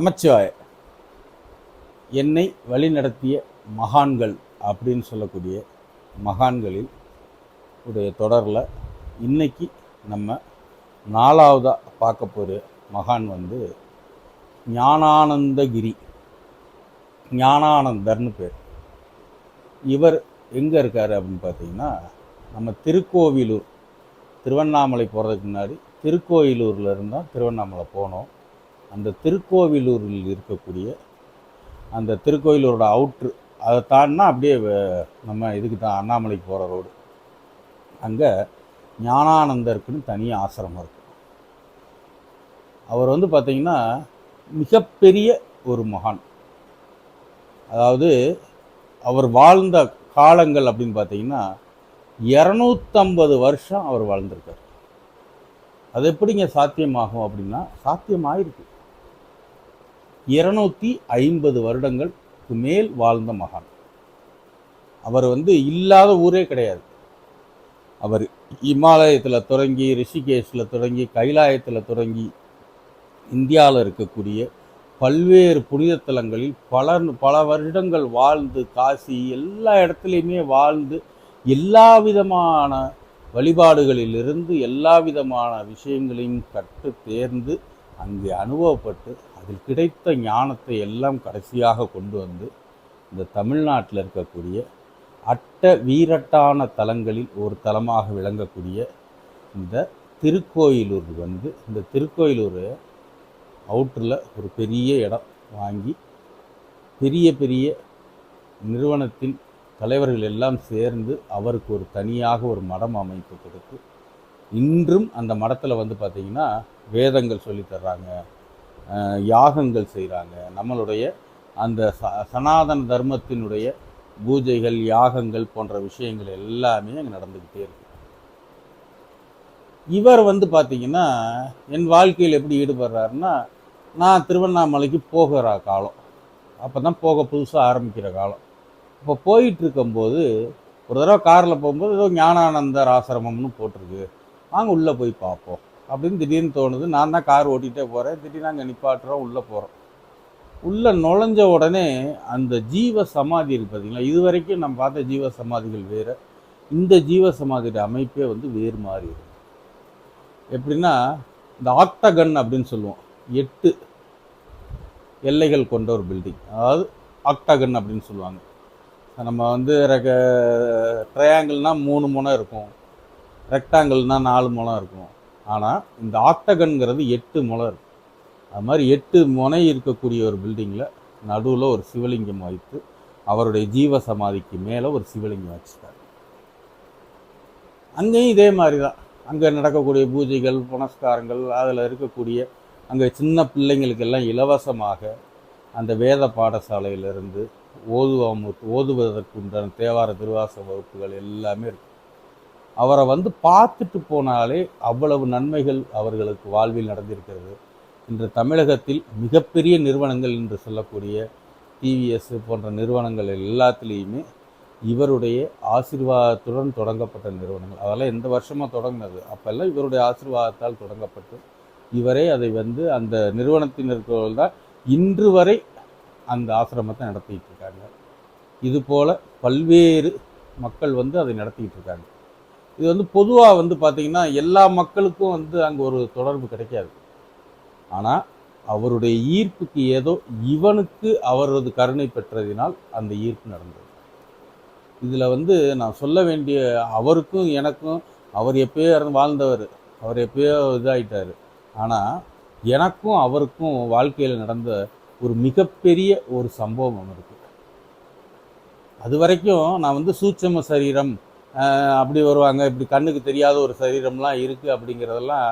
நமச்சிவாய என்னை வழிநடத்திய மகான்கள் அப்படின்னு சொல்லக்கூடிய மகான்களில் உடைய தொடரில் இன்றைக்கி நம்ம நாலாவதாக பார்க்க போகிற மகான் வந்து ஞானானந்தகிரி. ஞானானந்தர்னு பேர். இவர் எங்கே இருக்கார் அப்படின்னு பார்த்தீங்கன்னா நம்ம திருக்கோவிலூர் திருவண்ணாமலை போகிறதுக்கு முன்னாடி திருக்கோயிலூரில் இருந்தால் திருவண்ணாமலை போனோம். அந்த திருக்கோவிலூரில் இருக்கக்கூடிய அந்த திருக்கோயிலூரோட அவுட்ரு அதை தாண்டினா அப்படியே நம்ம இதுக்கு தான் அண்ணாமலைக்கு போகிற ரோடு அங்கே ஞானானந்தருக்குன்னு தனியாக ஆசிரமம் இருக்கு. அவர் வந்து பார்த்தீங்கன்னா மிகப்பெரிய ஒரு மகான். அதாவது அவர் வாழ்ந்த காலங்கள் அப்படின்னு பார்த்தீங்கன்னா இரநூத்தம்பது வருஷம் அவர் வாழ்ந்திருக்கார். அது எப்படிங்க சாத்தியமாகும் அப்படின்னா சாத்தியமாயிருக்கு. இருநூத்தி ஐம்பது வருடங்களுக்கு மேல் வாழ்ந்த மகான். அவர் வந்து இல்லாத ஊரே கிடையாது. அவர் இமாலயத்தில் தொடங்கி ரிஷிகேஷில் தொடங்கி கைலாயத்தில் தொடங்கி இந்தியாவில் இருக்கக்கூடிய பல்வேறு புனித தலங்களில் பல பல வருடங்கள் வாழ்ந்து காசி எல்லா இடத்துலையுமே வாழ்ந்து எல்லா விதமான வழிபாடுகளிலிருந்து எல்லா விதமான விஷயங்களையும் கற்று தேர்ந்து அங்கே அனுபவப்பட்டு அதில் கிடைத்த ஞானத்தை எல்லாம் கடைசியாக கொண்டு வந்து இந்த தமிழ்நாட்டில் இருக்கக்கூடிய அட்ட வீரட்டான தலங்களில் ஒரு தலமாக விளங்கக்கூடிய இந்த திருக்கோயிலூர் வந்து இந்த திருக்கோயிலூர் அவுட்டரில் ஒரு பெரிய இடம் வாங்கி பெரிய பெரிய நிறுவனத்தின் தலைவர்கள் எல்லாம் சேர்ந்து அவருக்கு ஒரு தனியாக ஒரு மடம் அமைப்பு கொடுத்து இன்றும் அந்த மடத்தில் வந்து பார்த்திங்கன்னா வேதங்கள் சொல்லித் தர்றாங்க. யாகங்கள் செய்கிறாங்க நம்மளுடைய அந்த ச சனாதன தர்மத்தினுடைய பூஜைகள் யாகங்கள் போன்ற விஷயங்கள் எல்லாமே அங்கே நடந்துக்கிட்டே இருக்கு. இவர் வந்து பார்த்தீங்கன்னா என் வாழ்க்கையில் எப்படி ஈடுபடுறாருன்னா நான் திருவண்ணாமலைக்கு போகிற காலம். அப்போ தான் போக புதுசாக ஆரம்பிக்கிற காலம். இப்போ போயிட்டு இருக்கும்போது ஒரு தடவை காரில் போகும்போது ஏதோ ஞானானந்தர் ஆசிரமம்னு போட்டிருக்கு. வாங்க உள்ளே போய் பார்ப்போம். அப்படின்னு திடீர்னு தோணுது. நான் தான் கார் ஓட்டிகிட்டே போகிறேன் திடீர்னு அங்கே நிப்பாட்டுறோம். உள்ளே போகிறோம் உள்ளே நுழைஞ்ச உடனே அந்த ஜீவ சமாதி இருக்கு பார்த்தீங்களா இது வரைக்கும் நம்ம பார்த்த ஜீவ சமாதிகள் வேறு. இந்த ஜீவ சமாதியோட அமைப்பே வந்து வேறு மாறி இருக்கு. எப்படின்னா இந்த ஆக்டகன் அப்படின்னு சொல்லுவோம். எட்டு எல்லைகள் கொண்ட ஒரு பில்டிங் அதாவது ஆக்டகன் அப்படின்னு சொல்லுவாங்க. நம்ம வந்து ரெக ட்ரையாங்கிள்னால் மூணு முனை இருக்கும். ரெக்டாங்கிள்னால் நாலு முனை இருக்கும். ஆனால் இந்த ஆக்டகன்கிறது எட்டு முளை இருக்கும் அது மாதிரி எட்டு முனை இருக்கக்கூடிய ஒரு பில்டிங்கில் நடுவில் ஒரு சிவலிங்கம் வைத்து அவருடைய ஜீவ சமாதிக்கு மேலே ஒரு சிவலிங்கம் வச்சுட்டார் அங்கேயும் இதே மாதிரி தான் அங்கே நடக்கக்கூடிய பூஜைகள் புனஸ்காரங்கள் அதில் இருக்கக்கூடிய அங்கே சின்ன பிள்ளைங்களுக்கெல்லாம் இலவசமாக அந்த வேத பாடசாலையிலிருந்து ஓதுவாம ஓதுவதற்கு உண்டான தேவார திருவாச வகுப்புகள் எல்லாமே இருக்கு. அவரை வந்து பார்த்துட்டு போனாலே அவ்வளவு நன்மைகள் அவர்களுக்கு வாழ்வில் நடந்திருக்கிறது. இன்று தமிழகத்தில் மிகப்பெரிய நிறுவனங்கள் என்று சொல்லக்கூடிய டிவிஎஸ் போன்ற நிறுவனங்கள் எல்லாத்துலேயுமே இவருடைய ஆசீர்வாதத்துடன் தொடங்கப்பட்ட நிறுவனங்கள். அதெல்லாம் எந்த வருஷமாக தொடங்கினது. அப்போல்லாம் இவருடைய ஆசீர்வாதத்தால் தொடங்கப்பட்டு இவரே அதை வந்து அந்த நிறுவனத்தினர்கள் தான் இன்று வரை அந்த ஆசிரமத்தை நடத்திட்டு இருக்காங்க. இது போல் பல்வேறு மக்கள் வந்து அதை நடத்திக்கிட்டு இருக்காங்க. இது வந்து பொதுவாக வந்து பார்த்திங்கன்னா எல்லா மக்களுக்கும் வந்து அங்கே ஒரு தொடர்பு கிடைக்காது. ஆனால் அவருடைய ஈர்ப்புக்கு ஏதோ இவனுக்கு அவரது கருணை பெற்றதினால் அந்த ஈர்ப்பு நடந்தது. இதில் வந்து நான் சொல்ல வேண்டிய அவருக்கும் எனக்கும் அவர் எப்பயோ இறந்து வாழ்ந்தவர் அவர் எப்பயோ இதாகிட்டார் ஆனால் எனக்கும் அவருக்கும் வாழ்க்கையில் நடந்த ஒரு மிகப்பெரிய ஒரு சம்பவம் ஒன்று அது வரைக்கும் நான் வந்து சூட்சம சரீரம் அப்படி வருவாங்க. இப்படி கண்ணுக்கு தெரியாத ஒரு சரீரம்லாம் இருக்குது அப்படிங்கிறதெல்லாம்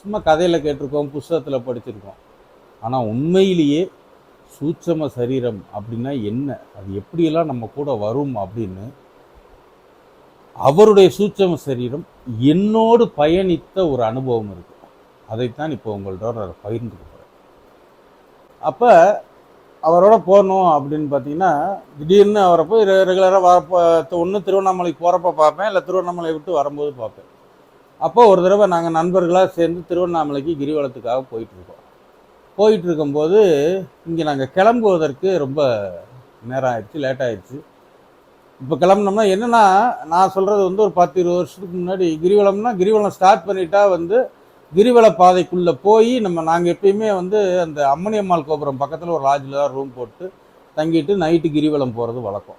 சும்மா கதையில் கேட்டிருக்கோம் புஸ்தகத்தில் படிச்சிருக்கோம். ஆனால் உண்மையிலேயே சூட்சம சரீரம் அப்படின்னா என்ன? அது எப்படியெல்லாம் நம்ம கூட வரும் அப்படின்னு அவருடைய சூட்சம சரீரம் என்னோடு பயணித்த ஒரு அனுபவம் இருக்குது அதைத்தான் இப்போ உங்கள்கிட்ட பகிர்ந்து பகிர்ந்துக்க போகிறேன் அப்போ அவரோட போகணும் அப்படின்னு பார்த்தீங்கன்னா திடீர்னு அவரை போய் ரெகுலராக வரப்போ ஒன்று திருவண்ணாமலைக்கு போகிறப்ப பார்ப்பேன் இல்லை திருவண்ணாமலை விட்டு வரும்போது பார்ப்பேன். அப்போ ஒரு தடவை நாங்கள் நண்பர்களாக சேர்ந்து திருவண்ணாமலைக்கு கிரிவலத்துக்காக போயிட்டுருக்கோம். போயிட்டு இருக்கும்போது இங்கே நாங்கள் கிளம்புவதற்கு ரொம்ப நேரம் ஆயிடுச்சு லேட் ஆயிடுச்சு. இப்போ கிளம்புனோம்னா என்னன்னா நான் சொல்கிறது வந்து ஒரு பத்து இருபது வருஷத்துக்கு முன்னாடி கிரிவலம்னா கிரிவலம் ஸ்டார்ட் பண்ணிட்டா வந்து கிரிவல பாதைக்குள்ளே போய் நம்ம நாங்கள் எப்பயுமே வந்து அந்த அம்மணியம்மாள் கோபுரம் பக்கத்தில் ஒரு லாட்ஜில் தான் ரூம் போட்டு தங்கிட்டு நைட்டு கிரிவலம் போகிறது வழக்கம்.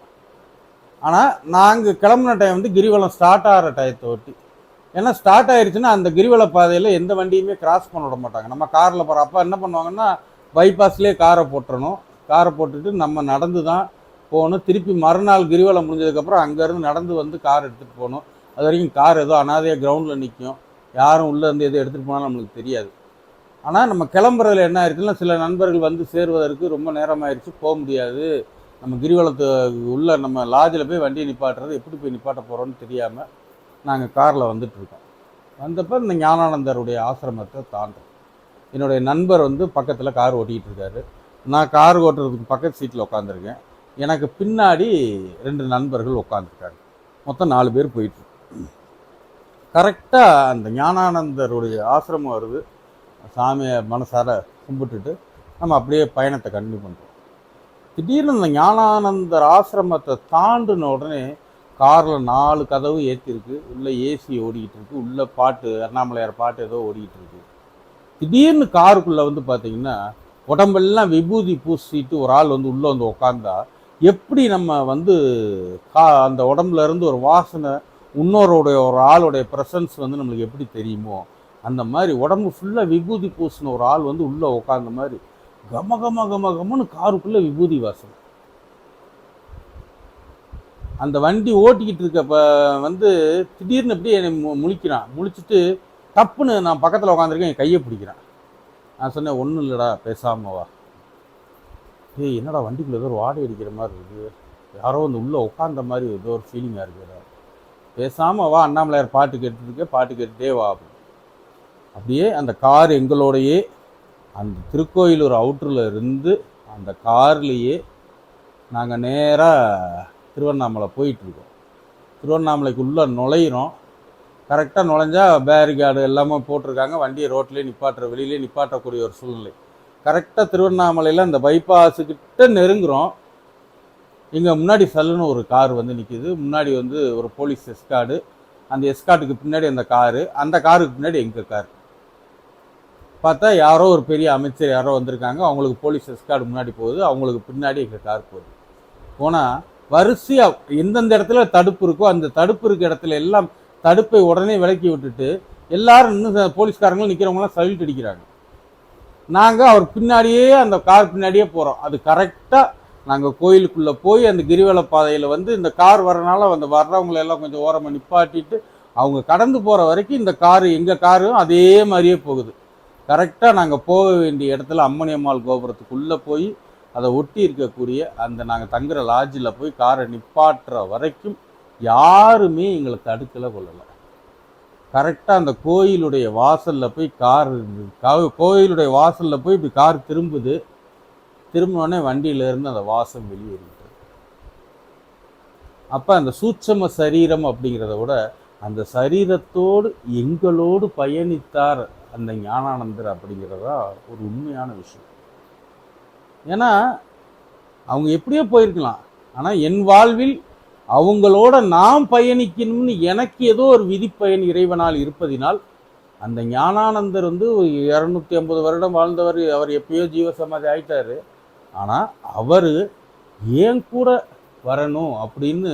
ஆனால் நாங்கள் கிளம்புன டைம் வந்து கிரிவலம் ஸ்டார்ட் ஆகிற டயத்தை ஒட்டி ஏன்னா ஸ்டார்ட் ஆயிடுச்சுன்னா அந்த கிரிவல பாதையில் எந்த வண்டியுமே கிராஸ் பண்ண விட மாட்டாங்க. நம்ம காரில் போகிற அப்போ என்ன பண்ணுவாங்கன்னா பைபாஸ்லேயே காரை போட்டுறணும். காரை போட்டுட்டு நம்ம நடந்து தான் போகணும். திருப்பி மறுநாள் கிரிவலம் முடிஞ்சதுக்கப்புறம் அங்கேருந்து நடந்து வந்து கார் எடுத்துகிட்டு போகணும். அது வரைக்கும் கார் ஏதோ அனாதையாக கிரவுண்டில் நிற்கும் யாரும் உள்ளே இருந்து எதுவும் எடுத்துகிட்டு போனாலும் நம்மளுக்கு தெரியாது. ஆனால் நம்ம கிளம்புறதுல என்ன ஆயிடுச்சுன்னா சில நண்பர்கள் வந்து சேருவதற்கு ரொம்ப நேரம் ஆயிடுச்சு போக முடியாது. நம்ம கிரிவலத்து உள்ள நம்ம லாஜில் போய் வண்டியை நிப்பாட்டுறது எப்படி போய் நிப்பாட்ட போகிறோன்னு தெரியாமல் நாங்கள் காரில் வந்துட்டுருக்கோம். வந்தப்போ இந்த ஞானானந்தருடைய ஆசிரமத்தை தாண்டோம். என்னுடைய நண்பர் வந்து பக்கத்தில் கார் ஓட்டிகிட்டு இருக்காரு நான் கார் ஓட்டுறதுக்கு பக்கத்து சீட்டில் உட்காந்துருக்கேன் எனக்கு பின்னாடி ரெண்டு நண்பர்கள் உட்காந்துருக்காங்க மொத்தம் நாலு பேர் போயிட்டுருக்கோம். கரெக்டாக அந்த ஞானானந்தருடைய ஆசிரமம் வருது. சாமியை மனசார கும்பிட்டுட்டு நம்ம அப்படியே பயணத்தை கண்டினியூ பண்ணுறோம் திடீர்னு அந்த ஞானானந்தர் ஆசிரமத்தை தாண்டின உடனே காரில் நாலு கதவு ஏற்றிருக்கு உள்ளே ஏசி ஓடிக்கிட்டு இருக்கு. உள்ளே பாட்டு அண்ணாமலையார் பாட்டு ஏதோ ஓடிக்கிட்டு இருக்கு. திடீர்னு காருக்குள்ளே வந்து பார்த்தீங்கன்னா உடம்பெல்லாம் விபூதி பூசிட்டு ஒரு ஆள் வந்து உள்ளே வந்து உக்காந்தா எப்படி நம்ம வந்து கா அந்த உடம்புல இருந்து ஒரு வாசனை இன்னொருடைய ஒரு ஆளுடைய ப்ரெசன்ஸ் வந்து நம்மளுக்கு எப்படி தெரியுமோ அந்த மாதிரி உடம்பு ஃபுல்லாக விபூதி பூசின ஒரு ஆள் வந்து உள்ளே உட்காந்த மாதிரி கம கம கம கமன்னு காருக்குள்ளே விபூதி வாசனை. அந்த வண்டி ஓட்டிக்கிட்டு இருக்கப்ப வந்து திடீர்னு அப்படியே என்னை மு முழிக்கிறான். முழிச்சிட்டு தப்புன்னு நான் பக்கத்தில் உட்காந்துருக்கேன் என் கையை பிடிக்கிறான். நான் சொன்னேன் ஒன்றும் இல்லைடா பேசாமல் வா. ஏய் என்னடா வண்டிக்குள்ளே ஏதோ ஒரு வாடகை அடிக்கிற மாதிரி இருக்குது யாரோ வந்து உள்ளே உட்காந்த மாதிரி ஏதோ ஒரு ஃபீலிங்காக இருக்குதுடா பேசாமல் வா அண்ணாமலையார் பாட்டு கேட்டுருக்க பாட்டு கேட்டுட்டே வா அப்படின்னு. அப்படியே அந்த கார் எங்களோடையே அந்த திருக்கோயிலூர் அவுட்டரில் இருந்து அந்த கார்லேயே நாங்கள் நேராக திருவண்ணாமலை போயிட்டுருக்கோம். திருவண்ணாமலைக்குள்ளே நுழையிறோம். கரெக்டாக நுழைஞ்சா பேரிகார்டு எல்லாமே போட்டிருக்காங்க. வண்டியை ரோட்லேயே நிப்பாட்டுற வெளியிலே நிப்பாட்டக்கூடிய ஒரு சூழ்நிலை. கரெக்டாக திருவண்ணாமலையில் அந்த பைபாஸுக்கிட்ட நெருங்குறோம். இங்கே முன்னாடி சல்லுன்னு ஒரு கார் வந்து நிற்கிது முன்னாடி வந்து ஒரு போலீஸ் எஸ்கார்டு. அந்த எஸ்கார்டுக்கு பின்னாடி அந்த காரு. அந்த காருக்கு பின்னாடி எங்கள் கார்? பார்த்தா யாரோ ஒரு பெரிய அமைச்சர் யாரோ வந்திருக்காங்க. அவங்களுக்கு போலீஸ் எஸ்கார்டு முன்னாடி போகுது. அவங்களுக்கு பின்னாடி எங்கள் கார் போகுது. போனால் வரிசையாக எந்தெந்த இடத்துல தடுப்பு இருக்கோ அந்த தடுப்பு இருக்க இடத்துல எல்லாம் தடுப்பை உடனே விலக்கி விட்டுட்டு எல்லாரும் இன்னும் போலீஸ்காரங்களும் நிற்கிறவங்களாம் சல்யூட் அடிக்கிறாங்க. நாங்கள் அவர் பின்னாடியே அந்த கார் பின்னாடியே போகிறோம் அது கரெக்டாக நாங்கள் கோயிலுக்குள்ளே போய் அந்த கிரிவல பாதையில் வந்து இந்த கார் வரனால அந்த வர்றவங்களெல்லாம் கொஞ்சம் ஓரமாக நிப்பாட்டிட்டு அவங்க கடந்து போகிற வரைக்கும் இந்த காரு எங்கள் காரும் அதே மாதிரியே போகுது. கரெக்டாக நாங்கள் போக வேண்டிய இடத்துல அம்மனியம்மாள் கோபுரத்துக்குள்ளே போய் அதை ஒட்டி இருக்கக்கூடிய அந்த நாங்கள் தங்குற லாட்ஜில் போய் காரை நிப்பாட்டுற வரைக்கும் யாருமே எங்களை தடுக்கலை கொள்ளலை கரெக்டாக அந்த கோயிலுடைய வாசலில் போய் கார் கா- கோயிலுடைய வாசலில் போய் இப்படி கார் திரும்புது. திரும்பினோடனே வண்டியிலேருந்து அந்த வாசம் வெளியேறிட்டது அப்போ அந்த சூட்சம சரீரம் அப்படிங்கிறத விட அந்த சரீரத்தோடு எங்களோடு பயணித்தார் அந்த ஞானானந்தர் அப்படிங்கிறதா ஒரு உண்மையான விஷயம். ஏன்னா அவங்க எப்படியோ போயிருக்கலாம். ஆனால் என் வாழ்வில் அவங்களோட நாம் பயணிக்கணும்னு எனக்கு ஏதோ ஒரு விதிப்பயன் இறைவனால் இருப்பதினால் அந்த ஞானானந்தர் வந்து இரநூத்தி ஐம்பது வருடம் வாழ்ந்தவர் அவர் எப்பயோ ஜீவசமாதி ஆயிட்டாரு. ஆனால் அவர் ஏன் கூட வரணும் அப்படின்னு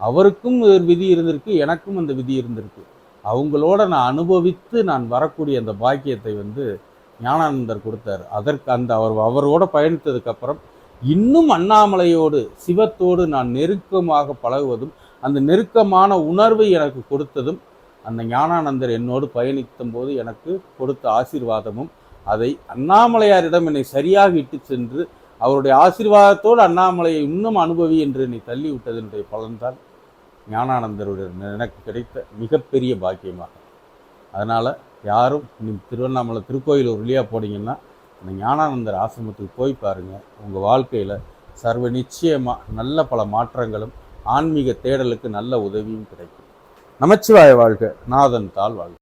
அவருக்கும் ஒரு விதி இருந்திருக்கு எனக்கும் அந்த விதி இருந்திருக்கு. அவங்களோட நான் அனுபவித்து நான் வரக்கூடிய அந்த பாக்கியத்தை வந்து ஞானானந்தர் கொடுத்தார். அதற்கு அந்த அவர் அவரோட பயணித்ததுக்கப்புறம் இன்னும் அண்ணாமலையோடு சிவத்தோடு நான் நெருக்கமாக பழகுவதும் அந்த நெருக்கமான உணர்வை எனக்கு கொடுத்ததும் அந்த ஞானானந்தர் என்னோடு பயணித்த போது எனக்கு கொடுத்த ஆசீர்வாதமும் அதை அண்ணாமலையாரிடம் என்னை சரியாக இட்டு சென்று அவருடைய ஆசீர்வாதத்தோடு அண்ணாமலையை இன்னும் அனுபவி என்று என்னை தள்ளி விட்டதனுடைய பலன்தான் ஞானானந்தருடைய எனக்கு கிடைத்த மிகப்பெரிய பாக்கியமாக. அதனால் யாரும் நீ திருவண்ணாமலை திருக்கோயில் வழியாக போனீங்கன்னா அந்த ஞானானந்தர் ஆசிரமத்துக்கு போய் பாருங்கள் உங்கள் வாழ்க்கையில் சர்வ நிச்சயமாக நல்ல பல மாற்றங்களும் ஆன்மீக தேடலுக்கு நல்ல உதவியும் கிடைக்கும். நமச்சிவாய வாழ்க நாதன் தாள் வாழ்க.